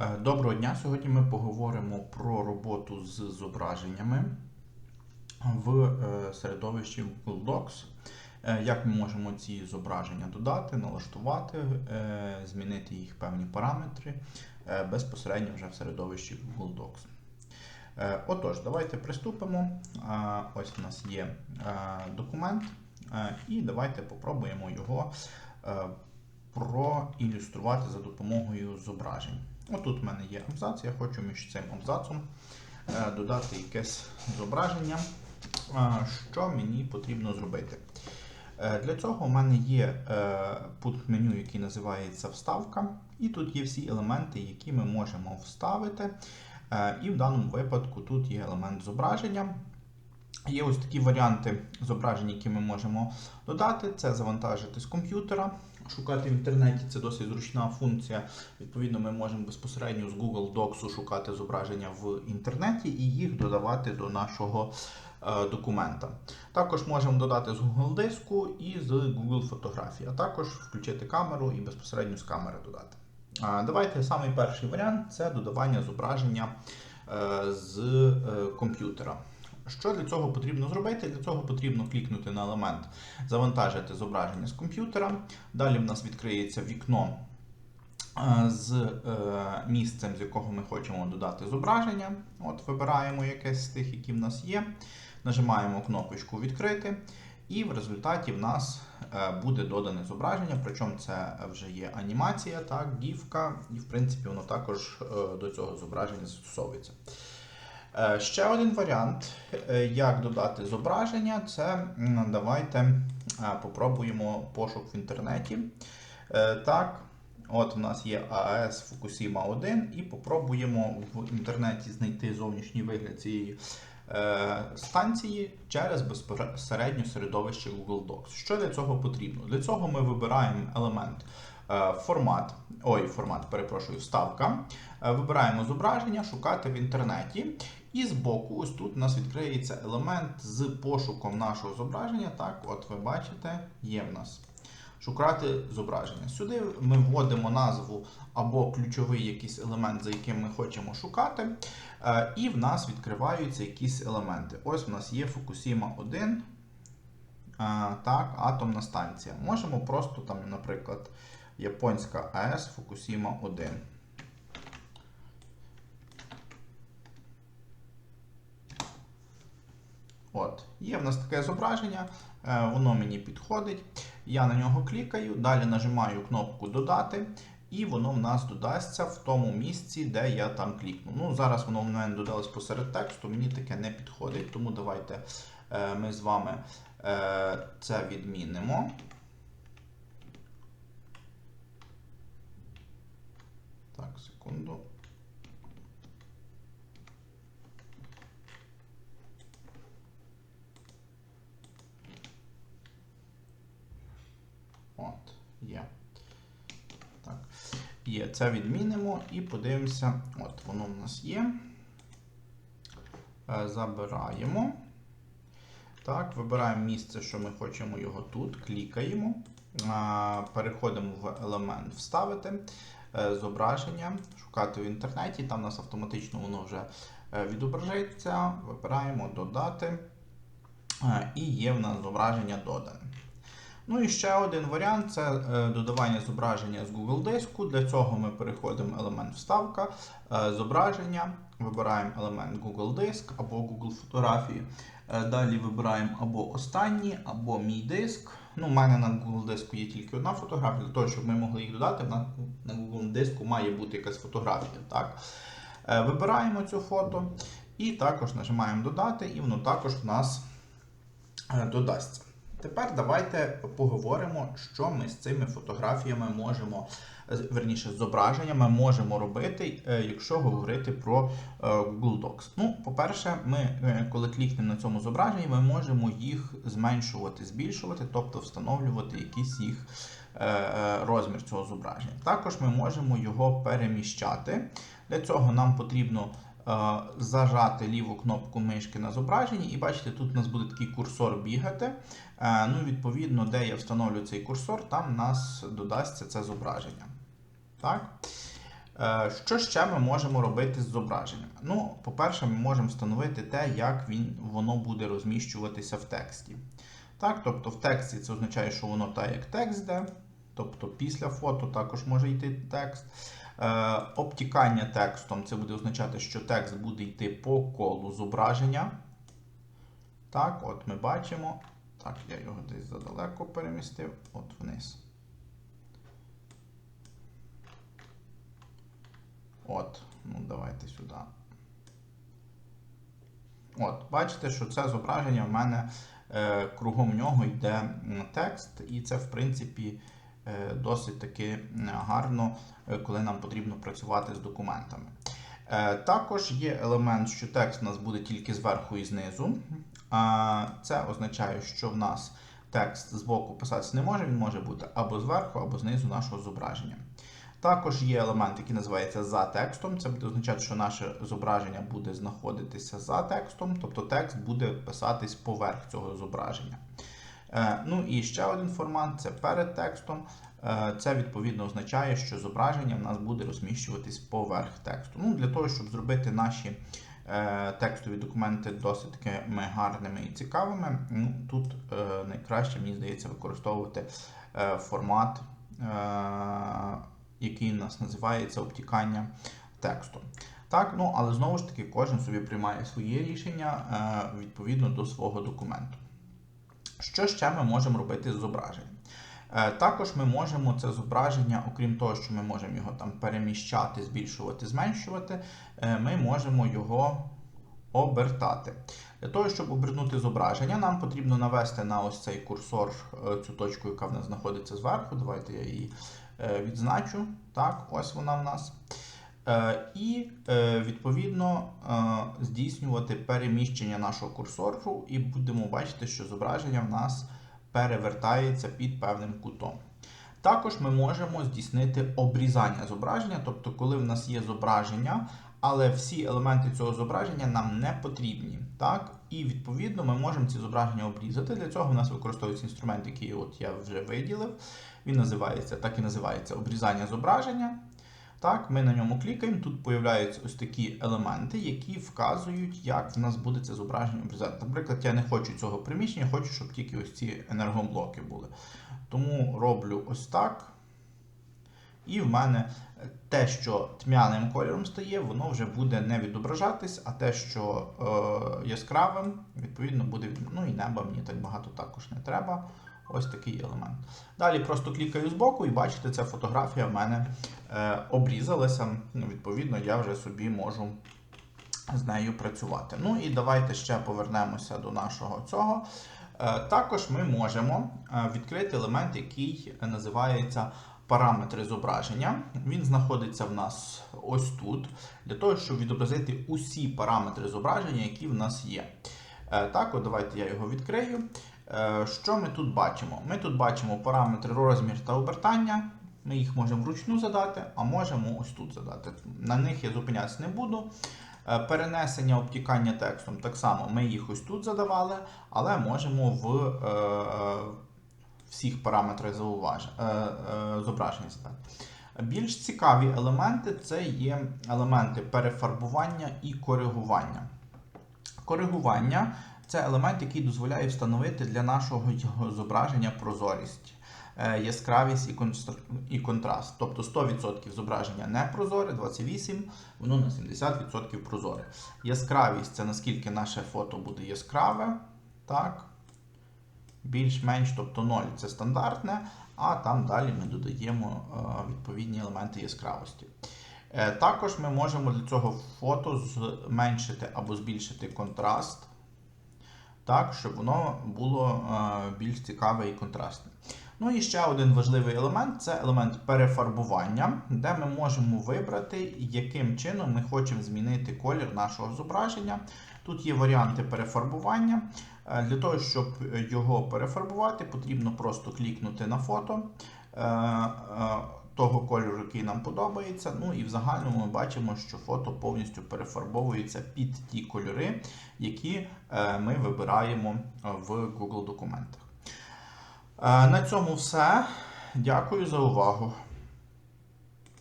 Е, Доброго дня! Сьогодні ми поговоримо про роботу з зображеннями в е, середовищі Google Docs. Е, Як ми можемо ці зображення додати, налаштувати, змінити їх певні параметри безпосередньо вже в середовищі Google Docs. Отож, давайте приступимо. Ось у нас є документ, і давайте попробуємо його проілюструвати за допомогою зображень. Отут в мене є абзац, я хочу між цим абзацом е, додати якесь зображення, е, що мені потрібно зробити. Е, Для цього в мене є пункт меню, який називається Вставка, і тут є всі елементи, які ми можемо вставити. І в даному випадку тут є елемент зображення. Є ось такі варіанти зображень, які ми можемо додати. Це завантажити з комп'ютера, шукати в інтернеті це досить зручна функція. Відповідно, ми можемо безпосередньо з Google Docs шукати зображення в інтернеті і їх додавати до нашого е, документа. Також можемо додати з Google диску і з Google фотографії, а також включити камеру і безпосередньо з камери додати. Давайте самий перший варіант це додавання зображення е, з е, комп'ютера. Що для цього потрібно зробити? Для цього потрібно клікнути на елемент Завантажити зображення з комп'ютера. Далі в нас відкриється вікно е, з е, місцем, з якого ми хочемо додати зображення. От Вибираємо якесь з тих, які в нас є. Нажимаємо кнопочку Відкрити. І в результаті в нас е, буде додане зображення, причому це вже є анімація, так, гіфка, і в принципі воно також до цього зображення застосовується. Е, Ще один варіант, е, як додати зображення, це давайте е, попробуємо пошук в інтернеті. Так, от у нас є АЕС Fukushima 1, і попробуємо в інтернеті знайти зовнішній вигляд цієї станції через безпосередньо середовище Google Docs. Що для цього потрібно? Для цього ми вибираємо елемент формат, ой, формат, перепрошую, вставка. Вибираємо зображення, шукати в інтернеті. І збоку, ось тут у нас відкриється елемент з пошуком нашого зображення. Так, от ви бачите, є в нас. Шукати зображення. Сюди ми вводимо назву або ключовий якийсь елемент, за яким ми хочемо шукати. Е, І в нас відкриваються якісь елементи. Ось в нас є Fukushima 1. е, Так, атомна станція. Можемо просто там, наприклад, японська АЕС Fukushima 1. От, є в нас таке зображення, е, воно мені підходить. Я на нього клікаю, далі нажимаю кнопку Додати, і воно в нас додасться в тому місці, де я там клікну. Ну, Зараз воно в мене додалось посеред тексту, мені таке не підходить, тому давайте е, ми з вами е, це відмінимо. Так, секунду. От, є. Так. Є. Це відмінимо і подивимося. От, воно в нас є. Е, Забираємо. Так, вибираємо місце, що ми хочемо його тут, клікаємо. Е, Переходимо в елемент Вставити, е, зображення, шукати в інтернеті. Там у нас автоматично воно вже відображається. Вибираємо Додати. І є в нас зображення додане. Ну і ще один варіант це е, додавання зображення з Google диску. Для цього ми переходимо в елемент вставка, е, зображення, вибираємо елемент Google диск або Google фотографії. Е, Далі вибираємо або останній, або мій диск. Ну, У мене на Google диску є тільки одна фотографія. Для того, щоб ми могли їх додати, на, Google диску має бути якась фотографія. Так? Вибираємо цю фото і також нажимаємо додати, і воно також в нас додасться. Тепер давайте поговоримо, що ми з цими фотографіями можемо, е, верніше, зображеннями можемо робити, е, якщо говорити про е, Google Docs. Ну, по-перше, ми, коли клікнемо на цьому зображенні, ми можемо їх зменшувати, збільшувати, тобто встановлювати якийсь їх розмір цього зображення. Також ми можемо його переміщати. Для цього нам потрібно зажати ліву кнопку мишки на зображенні, і бачите, тут у нас буде такий курсор бігати. Е, Ну, Відповідно, де я встановлю цей курсор, там у нас додасться це зображення. Так? Е, Що ще ми можемо робити з зображенням? Ну, по-перше, ми можемо встановити те, як він, воно буде розміщуватися в тексті. Так, тобто в тексті це означає, що воно так як текст йде, тобто після фото також може йти текст. Е, обтікання текстом це буде означати, що текст буде йти по колу зображення. Так, от ми бачимо. Так, я його десь задалеко перемістив, от вниз. От, ну давайте сюди. От, бачите, що це зображення в мене е, кругом нього йде текст, і це, в принципі, досить таки гарно, е, коли нам потрібно працювати з документами. Е, також є елемент, що текст у нас буде тільки зверху і знизу. Це означає, що в нас текст з боку писатися не може, він може бути або зверху, або знизу нашого зображення. Також є елемент, який називається за текстом. Це буде означати, що наше зображення буде знаходитися за текстом, тобто текст буде писатись поверх цього зображення. Е, Ну і ще один формат це перед текстом. Е, Це відповідно означає, що зображення в нас буде розміщуватись поверх тексту. Ну, Для того, щоб зробити наші е, текстові документи досить такими гарними і цікавими, ну, тут найкраще, мені здається, використовувати формат. який у нас називається обтікання тексту. Так, ну але знову ж таки, кожен собі приймає своє рішення відповідно до свого документу. Що ще ми можемо робити з зображенням? Е, також ми можемо це зображення, окрім того, що ми можемо його там переміщати, збільшувати, зменшувати, е, ми можемо його обертати. Для того, щоб обернути зображення, нам потрібно навести на ось цей курсор е, цю точку, яка в нас знаходиться зверху. Давайте я її відзначу. Так, ось вона в нас. Е, І е, відповідно е, здійснювати переміщення нашого курсору, і будемо бачити, що зображення в нас перевертається під певним кутом. Також ми можемо здійснити обрізання зображення, тобто, коли в нас є зображення, але всі елементи цього зображення нам не потрібні. Так? І відповідно ми можемо ці зображення обрізати. Для цього в нас використовується інструмент, який от я вже виділив. Він називається, так і називається обрізання зображення. Так, Ми на ньому клікаємо, тут появляються ось такі елементи, які вказують, як в нас буде це зображення обрізати. Наприклад, я не хочу цього приміщення, хочу, щоб тільки ось ці енергоблоки були. Тому роблю ось так. І в мене те, що тьмяним кольором стає, воно вже буде не відображатись, а те, що е, яскравим, відповідно, буде. Ну і неба мені так багато також не треба. Ось такий елемент. Далі просто клікаю збоку і бачите, ця фотографія в мене е, обрізалася. Ну, Відповідно, я вже собі можу з нею працювати. Ну і давайте ще повернемося до нашого цього. Е, також ми можемо е, відкрити елемент, який називається параметри зображення. Він знаходиться в нас ось тут, для того, щоб відобразити усі параметри зображення, які в нас є. Так, от давайте я його відкрию. Е, Що ми тут бачимо? Ми тут бачимо параметри розмір та обертання. Ми їх можемо вручну задати, а можемо ось тут задати. На них я зупинятися не буду. Е, Перенесення обтікання текстом так само ми їх ось тут задавали, але можемо в е, всіх параметрах зауваж... е, е, зображення задати. Більш цікаві елементи це є елементи перефарбування і коригування. Коригування це елемент, який дозволяє встановити для нашого зображення прозорість, е, яскравість і контраст. Тобто 100% зображення не прозоре, 28%, воно на 70% прозоре. Яскравість це наскільки наше фото буде яскраве. Так. Більш-менш, тобто 0 це стандартне, а там далі ми додаємо е, відповідні елементи яскравості. Е, Також ми можемо для цього фото зменшити або збільшити контраст, так, щоб воно було е, більш цікаве і контрастне. Ну і ще один важливий елемент це елемент перефарбування, де ми можемо вибрати, яким чином ми хочемо змінити колір нашого зображення. Тут є варіанти перефарбування. Е, Для того, щоб його перефарбувати, потрібно просто клікнути на фото е, того кольору, який нам подобається. Ну і в загальному ми бачимо, що фото повністю перефарбовується під ті кольори, які е, ми вибираємо в Google документах. Е, На цьому все. Дякую за увагу.